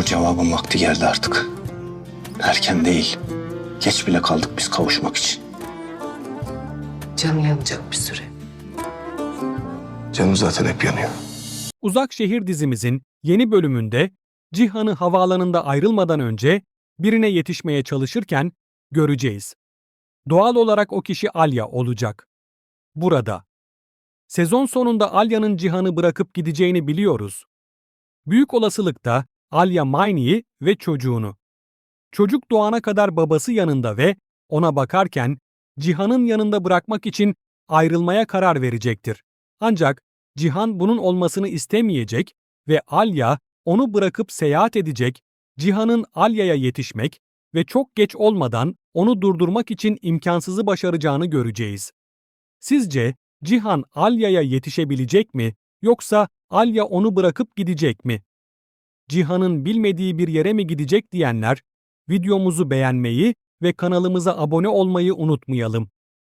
O cevabın vakti geldi artık. Erken değil. Geç bile kaldık biz kavuşmak için. Canı yanacak bir süre. Canım zaten hep yanıyor. Uzak Şehir dizimizin yeni bölümünde Cihan'ı havaalanında ayrılmadan önce birine yetişmeye çalışırken göreceğiz. Doğal olarak o kişi Alya olacak. Burada. Sezon sonunda Alya'nın Cihan'ı bırakıp gideceğini biliyoruz. Büyük olasılıkta Alya Mayni'yi ve çocuğunu. Çocuk doğana kadar babası yanında ve ona bakarken Cihan'ın yanında bırakmak için ayrılmaya karar verecektir. Ancak Cihan bunun olmasını istemeyecek ve Alya onu bırakıp seyahat edecek, Cihan'ın Alya'ya yetişmek ve çok geç olmadan onu durdurmak için imkansızı başaracağını göreceğiz. Sizce Cihan Alya'ya yetişebilecek mi yoksa Alya onu bırakıp gidecek mi? Cihan'ın bilmediği bir yere mi gidecek diyenler videomuzu beğenmeyi ve kanalımıza abone olmayı unutmayalım.